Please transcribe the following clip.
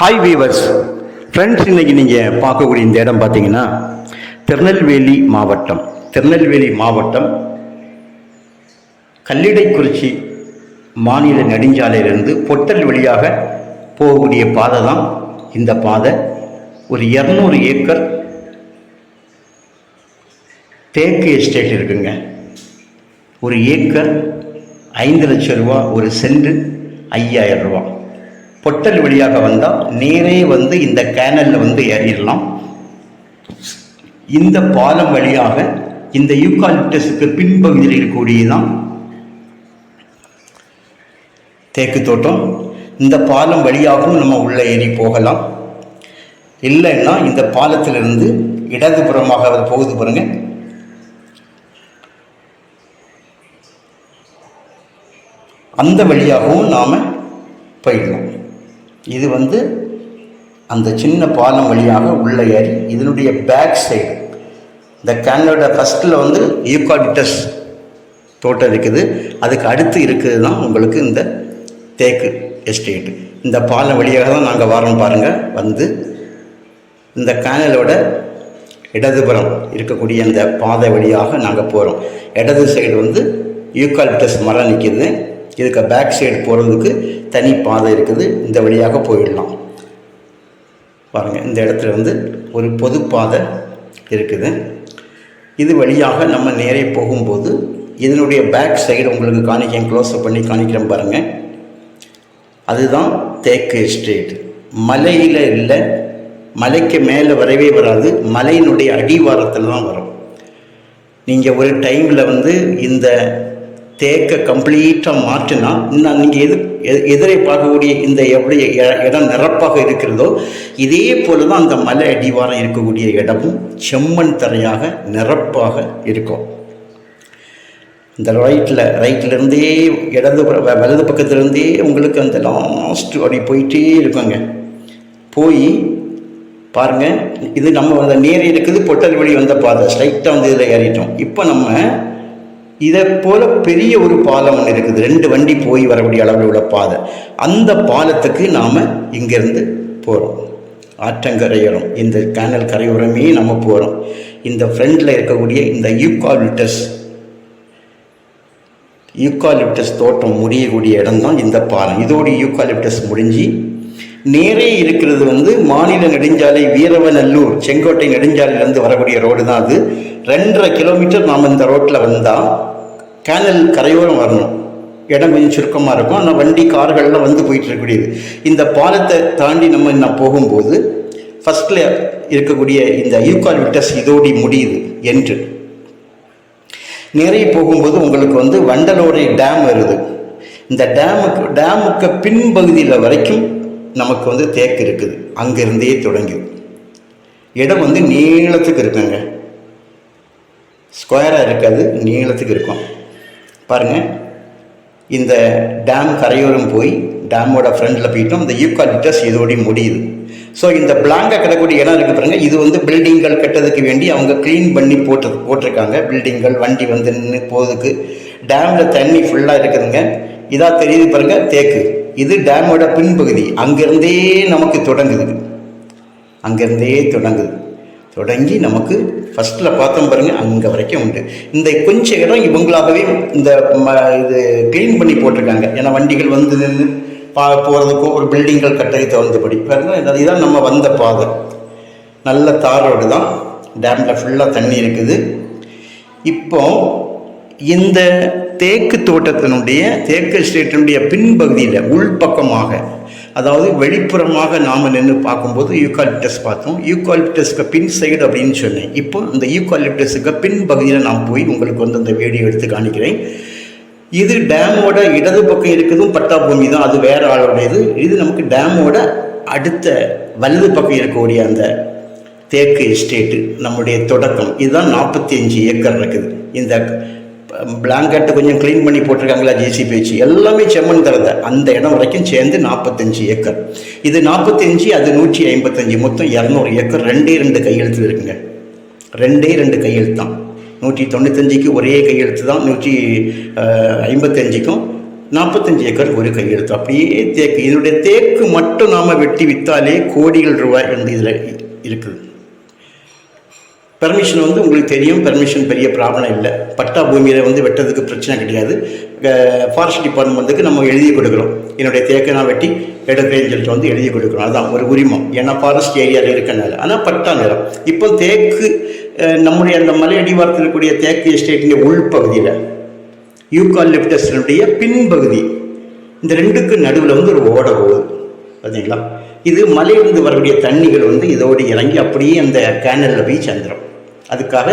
Hi viewers friends இன்னைக்கு நீங்கள் பார்க்கக்கூடிய இந்த இடம் பார்த்தீங்கன்னா திருநெல்வேலி மாவட்டம். திருநெல்வேலி மாவட்டம் கல்லிடைக்குறிச்சி மாநில நெடுஞ்சாலையிலிருந்து பொட்டல் வழியாக போகக்கூடிய பாதை தான் இந்த பாதை. ஒரு இரநூறு ஏக்கர் தேக்கு எஸ்டேட் இருக்குங்க. ஒரு ஏக்கர் ஐந்து லட்சம் ரூபா ஒரு சென்ட் ஐயாயிரம் ரூபா. பொட்டல் வழியாக வந்தால் நேரே வந்து இந்த கேனலில் வந்து ஏறிடலாம். இந்த பாலம் வழியாக இந்த யூகாலிப்டஸுக்கு பின்பகுதியில் இருக்கக்கூடியதான் தேக்கு தோட்டம். இந்த பாலம் வழியாகவும் நம்ம உள்ளே ஏறி போகலாம். இல்லைன்னா இந்த பாலத்திலிருந்து இடதுபுறமாக போகுது பாருங்க. அந்த வழியாகவும் நாம் போயிடலாம். இது வந்து அந்த சின்ன பாலம் வழியாக உள்ள ஏறி இதனுடைய பேக் சைடு இந்த கேனலோட ஃபஸ்ட்டில் வந்து யூகாலிப்டஸ் தோட்டம் இருக்குது. அதுக்கு அடுத்து இருக்குது தான் உங்களுக்கு இந்த தேக்கு எஸ்டேட்டு இந்த பாலம் வழியாக தான் நாங்கள் வரோம் பாருங்கள் வந்து இந்த கேனலோட இடதுபுறம் இருக்கக்கூடிய இந்த பாதை வழியாக நாங்கள் போகிறோம் இடது சைடு வந்து யூகாலிப்டஸ் மரம் நிற்கிது இதுக்கு பேக் சைடு போகிறதுக்கு தனி பாதை இருக்குது. இந்த வழியாக போயிடலாம். பாருங்கள் இந்த இடத்துல வந்து ஒரு பொது பாதை இருக்குது. இது வழியாக நம்ம நேரே போகும்போது இதனுடைய பேக் சைடு உங்களுக்கு காணிக்கிறேன் க்ளோஸ் பண்ணி காணிக்கிறேன் பாருங்கள் அதுதான் தேக்கு எஸ்டேட் மலையில் இல்லை மலைக்கு மேலே வரவே வராது. மலையினுடைய அடிவாரத்தில் தான் வரும். நீங்கள் ஒரு டைமில் வந்து இந்த தேக்க கம்ப்ளீட்டாக மாற்றினா இன்னும் நீங்கள் எது எதிரை எதிரே பார்க்கக்கூடிய இந்த எப்படி இடம் நிரப்பாக இருக்கிறதோ இதே போல தான் அந்த மலை அடிவாரம் இருக்கக்கூடிய இடமும் செம்மண் தரையாக நிரப்பாக இருக்கும். இந்த ரைட்டில் ரைட்டிலேருந்தே இடது வ- வலது பக்கத்துலேருந்தே உங்களுக்கு அந்த லாஸ்ட் அப்படி போயிட்டே இருக்கோங்க. போய் பாருங்கள் இது நம்ம அந்த நேர் இருக்குது பொட்டல் வழி வந்த பாதை ஸ்ட்ரைட்டாக வந்து இதில் ஏறிட்டோம். இப்போ நம்ம இதை போல பெரிய ஒரு பாலம் ஒன்று இருக்குது. ரெண்டு வண்டி போய் வரக்கூடிய அளவில் உள்ள பாதை. அந்த பாலத்துக்கு நாம் இங்கேருந்து போகிறோம் ஆற்றங்கரையோரம். இந்த கேனல் கரையோரமே நம்ம போகிறோம் இந்த ஃப்ரண்டில் இருக்கக்கூடிய இந்த யூகாலிப்டஸ் யூகாலிப்டஸ் தோட்டம் முடியக்கூடிய இடம் தான் இந்த பாலம். இதோடு யூகாலிப்டஸ் முடிஞ்சு நேரே இருக்கிறது வந்து மாநில நெடுஞ்சாலை வீரவநல்லூர் செங்கோட்டை நெடுஞ்சாலையிலேருந்து வரக்கூடிய ரோடு தான் அது. ரெண்டரை கிலோமீட்டர் நாம் இந்த ரோட்டில் வந்தால் கேனல் கரையோரம் வரணும். இடம் கொஞ்சம் சுருக்கமாக இருக்கும். ஆனால் வண்டி கார்கள்லாம் வந்து போயிட்டு இருக்கக்கூடியது இந்த பாலத்தை தாண்டி நம்ம நான் போகும்போது ஃபஸ்ட்டில் இருக்கக்கூடிய இந்த யூகாலிப்டஸ் இதோடி முடியுது என்று. நிறைய போகும்போது உங்களுக்கு வந்து வண்டலோரை டேம் வருது. இந்த டேமுக்கு டேமுக்கு பின்பகுதியில் வரைக்கும் நமக்கு வந்து தேக்கு இருக்குது. அங்கேருந்தே தொடங்கி. இடம் வந்து நீளத்துக்கு இருக்குங்க. ஸ்கொயராக இருக்காது நீளத்துக்கு இருக்கும். பாருங்கள் இந்த டேம் கரையோரம் போய் டேமோட ஃப்ரண்டில் போயிட்டோம். இந்த யூகாலிப்டஸ் இதோடய முடியுது. ஸோ இந்த பிளாங்காக கிடக்கூடிய இடம் இருக்குது பாருங்கள் இது வந்து பில்டிங்கள் கட்டுறதுக்கு வேண்டி அவங்க க்ளீன் பண்ணி போட்டு போட்டிருக்காங்க. பில்டிங்கள் வண்டி வந்து நின்று போகிறதுக்கு டேமில் தண்ணி ஃபுல்லாக இருக்குதுங்க. இதாக தெரியுது பாருங்கள் தேக்கு. இது டேமோட பின்பகுதி. அங்கேருந்தே நமக்கு தொடங்குது. அங்கேருந்தே தொடங்குது. தொடங்கி நமக்கு ஃபஸ்ட்டில் பார்த்தோம் பாருங்கள் அங்கே வரைக்கும் உண்டு. இந்த கொஞ்சம் இடம் இவங்களாகவே இந்த ம இது க்ளீன் பண்ணி போட்டிருக்காங்க. ஏன்னா வண்டிகள் வந்து நின்று பா போகிறதுக்கும் ஒரு பில்டிங்கள் கட்டளை தகுந்தபடி. பாருங்க இது- இதான் நம்ம வந்த பாதை. நல்ல தாரோடு தான். டேமில் ஃபுல்லாக தண்ணி இருக்குது. இப்போ இந்த தேக்கு தோட்டத்தினுடைய தேக்கு எஸ்டேட்டினுடைய பின்பகுதியில் உள்பக்கமாக அதாவது வெளிப்புறமாக நாம் நின்று பார்க்கும்போது யூகாலிப்டஸ் பார்த்தோம். யூகாலிப்டஸ்க்கு பின் சைடு அப்படின்னு சொன்னேன். இப்போ அந்த யூகாலிப்டஸுக்கு பின்பகுதியில் நான் போய் உங்களுக்கு வந்து அந்த வீடியோ எடுத்து காணிக்கிறேன் இது டேமோட இடது பக்கம் இருக்கிறதும் பட்டா பூமி தான் அது வேற ஆளுடையது. இது நமக்கு டேமோட அடுத்த வலது பக்கம் இருக்கக்கூடிய அந்த தேக்கு எஸ்டேட்டு நம்முடைய தொடக்கம். இதுதான் நாற்பத்தி அஞ்சு ஏக்கர் இருக்குது. இந்த பிளாங்கெட்டு கொஞ்சம் க்ளீன் பண்ணி போட்டிருக்காங்களா ஜேசிபி வச்சு எல்லாமே செம்மண் தரத. அந்த இடம் வரைக்கும் சேர்ந்து நாற்பத்தஞ்சு ஏக்கர். இது நாற்பத்தஞ்சு அது நூற்றி ஐம்பத்தஞ்சு. மொத்தம் இரநூறு ஏக்கர். ரெண்டே ரெண்டு கையெழுத்து இருக்குங்க. ரெண்டே ரெண்டு கையெழுத்து தான் நூற்றி தொண்ணூத்தஞ்சுக்கு ஒரே கையெழுத்து தான் நூற்றி ஐம்பத்தஞ்சுக்கும் நாற்பத்தஞ்சு ஏக்கர் ஒரு கையெழுத்து. அப்படியே தேக்கு. இதனுடைய தேக்கு மட்டும் நாம் வெட்டி விற்றாலே கோடிகள் ரூபாய் என்று இதில் இருக்குது. பெர்மிஷன் வந்து உங்களுக்கு தெரியும். பெர்மிஷன் பெரிய ப்ராப்ளம் இல்லை. பட்டா பூமியில் வந்து வெட்டுறதுக்கு பிரச்சனை கிடையாது. ஃபாரஸ்ட் டிபார்ட்மெண்ட்டுக்கு நம்ம எழுதி கொடுக்குறோம். என்னுடைய தேக்கை நான் வெட்டி எடுக்கிறேன்னு சொல்லிட்டு வந்து எழுதி கொடுக்குறோம். அதுதான் ஒரு உரிமம். ஏன்னா ஃபாரஸ்ட் ஏரியாவில் இருக்கனால. ஆனால் பட்டா நிலம் இப்போ தேக்கு நம்முடைய அந்த மலை அடிவாரத்தில் இருக்கக்கூடிய தேக்கு எஸ்டேட்டினுடைய உள்பகுதியில் யூகாலிப்டஸினுடைய பின்பகுதி. இந்த ரெண்டுக்கு நடுவில் வந்து ஒரு ஓட போகுது பார்த்தீங்களா இது மலையிலிருந்து வரக்கூடிய தண்ணிகள் வந்து இதோடு இறங்கி அப்படியே அந்த கேனலில் போய் சேர்ந்துடும் அதுக்காக